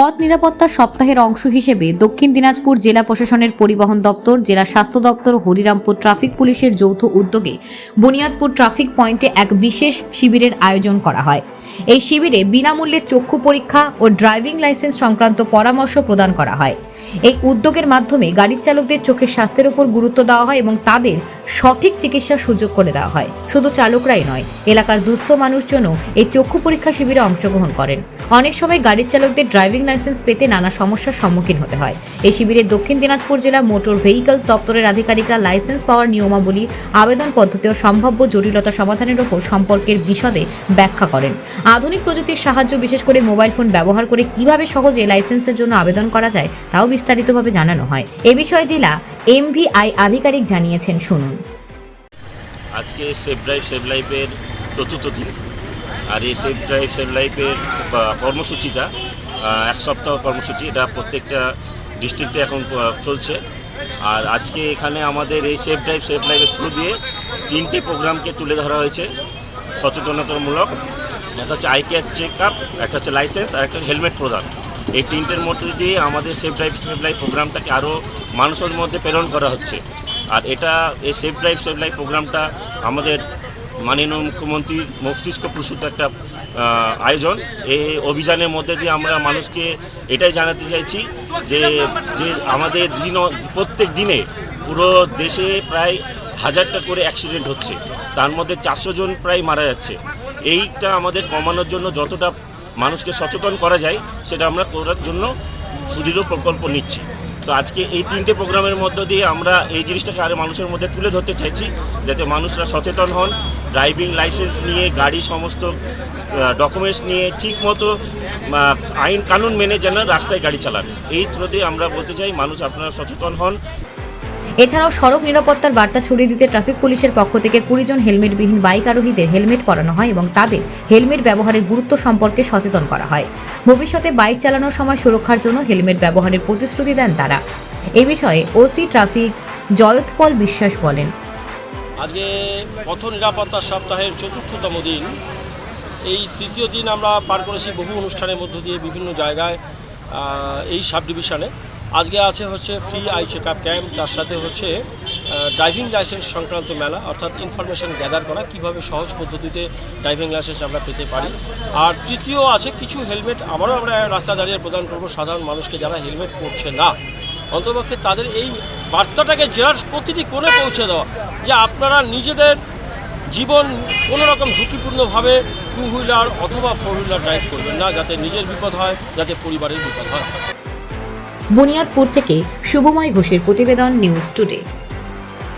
পথ নিরাপত্তা সপ্তাহের অংশ হিসেবে দক্ষিণ দিনাজপুর জেলা প্রশাসনের পরিবহন দপ্তর, জেলা স্বাস্থ্য দপ্তর, হরিরামপুর ট্রাফিক পুলিশের যৌথ উদ্যোগে বুনিয়াদপুর ট্রাফিক পয়েন্টে এক বিশেষ শিবিরের আয়োজন করা হয়। এই শিবিরে বিনামূল্যে চক্ষু পরীক্ষা ও ড্রাইভিং লাইসেন্স সংক্রান্ত পরামর্শ প্রদান করা হয়। এই উদ্যোগের মাধ্যমে গাড়ির চালকদের চোখের স্বাস্থ্যের উপর গুরুত্ব দেওয়া হয় এবং তাদের সঠিক চিকিৎসার সুযোগ করে দেওয়া হয়। শুধু চালকরাই নয়, এলাকার দুস্থ মানুষজনও এই চক্ষু পরীক্ষা শিবিরে অংশগ্রহণ করেন। অনেক সময় গাড়ির চালকদের ড্রাইভিং লাইসেন্স পেতে নানা সমস্যার সম্মুখীন হতে হয়। এই শিবিরে দক্ষিণ দিনাজপুর জেলা মোটর ভেহিকলস দপ্তরের আধিকারিকরা লাইসেন্স পাওয়ার নিয়মাবলী, আবেদন পদ্ধতি ও সম্ভাব্য জটিলতা সমাধানের ওপর সম্পর্কের বিশদে ব্যাখ্যা করেন। আধুনিক প্রযুক্তির সাহায্য, বিশেষ করে মোবাইল ফোন ব্যবহার করে কীভাবে সহজে লাইসেন্সের জন্য আবেদন করা যায়, তাও বিস্তারিতভাবে জানানো হয়। এ বিষয়ে জেলা এমভিআই আধিকারিক জানিয়েছেন, শুনুন। আজকে সেফ ড্রাইভ, সেভ লাইফের চতুর্থ দিন। আর এই সেফ ড্রাইভ, সেভ লাইফের কর্মসূচিটা এক সপ্তাহ কর্মসূচি, এটা প্রত্যেকটা ডিস্ট্রিক্টে এখন চলছে। আর আজকে এখানে আমাদের এই সেফ ড্রাইভ সেফ লাইফের থ্রু দিয়ে তিনটে প্রোগ্রামকে তুলে ধরা হয়েছে, সচেতনতামূলক। একটা হচ্ছে আই কেয়ার চেক আপ একটা হচ্ছে লাইসেন্স, আর একটা হেলমেট প্রদান। এই তিনটের মধ্যে দিয়ে আমাদের সেফ ড্রাইভ, সেফ লাইফ প্রোগ্রামটাকে আরও মানুষের মধ্যে প্রেরণ করা হচ্ছে। আর এটা, এই সেফ ড্রাইভ, সেফ লাইফ প্রোগ্রামটা আমাদের মাননীয় মুখ্যমন্ত্রীর মস্তিষ্ক প্রসূত একটা আয়োজন। এই অভিযানের মধ্যে দিয়ে আমরা মানুষকে এটাই জানাতে চাইছি যে যে আমাদের দিন, প্রত্যেক দিনে পুরো দেশে প্রায় হাজারটা করে অ্যাক্সিডেন্ট হচ্ছে। তার মধ্যে চারশো জন প্রায় মারা যাচ্ছে। এইটা আমাদের কমানোর জন্য যতটা মানুষকে সচেতন করা যায় সেটা আমরা করার জন্য সুদৃঢ় প্রকল্প নিচ্ছি। তো আজকে এই তিনটে প্রোগ্রামের মধ্য দিয়ে আমরা এই জিনিসটাকে আরও মানুষের মধ্যে তুলে ধরতে চাইছি যাতে মানুষরা সচেতন হন ড্রাইভিং লাইসেন্স নিয়ে গাড়ি সমস্ত ডকুমেন্টস নিয়ে ঠিকমতো আহ, আইন কানুন মেনে যেন রাস্তায় গাড়ি চালান। এই থ্রুতে আমরা বলতে চাই মানুষ আপনারা সচেতন হন এছাড়াও সড়ক নিরাপত্তার বার্তা ছড়িয়ে দিতে ট্রাফিক পুলিশের পক্ষ থেকে কুড়ি জন হেলমেটবিহীন বাইক আরোহীদের হেলমেট পরানো হয় এবং তাদের হেলমেট ব্যবহারের গুরুত্ব সম্পর্কে সচেতন করা হয়। ভবিষ্যতে বাইক চালানোর সময় সুরক্ষার জন্য হেলমেট ব্যবহারের প্রতিশ্রুতি দেন তারা। এ বিষয়ে ওসি ট্রাফিক জয়ৎপল বিশ্বাস বলেন। আজকে পথ নিরাপত্তা সপ্তাহের চতুর্থতম দিন। এই তৃতীয় দিন আমরা পার করেছি বহু অনুষ্ঠানের মধ্য দিয়ে বিভিন্ন জায়গায় এই সাব ডিভিশনে আজকে আছে হচ্ছে free eye check up camp তার সাথে হচ্ছে ড্রাইভিং লাইসেন্স সংক্রান্ত মেলা, অর্থাৎ ইনফরমেশন গ্যাদার করা, কীভাবে সহজ পদ্ধতিতে ড্রাইভিং লাইসেন্স আমরা পেতে পারি। আর তৃতীয় আছে কিছু হেলমেট আবারও আমরা রাস্তা দাঁড়িয়ে প্রদান করব, সাধারণ মানুষকে যারা হেলমেট পরছে না। অন্তপক্ষে তাদের এই বার্তাটাকে জেলার প্রতিটি কোণে পৌঁছে দেওয়া, যে আপনারা নিজেদের জীবন কোনো রকম ঝুঁকিপূর্ণভাবে টু হুইলার অথবা ফোর হুইলার ড্রাইভ করবেন না, যাতে নিজের বিপদ হয়, যাতে পরিবারের বিপদ হয়। বুনিয়াদপুর থেকে শুভময় ঘোষের প্রতিবেদন নিউজ টুডে।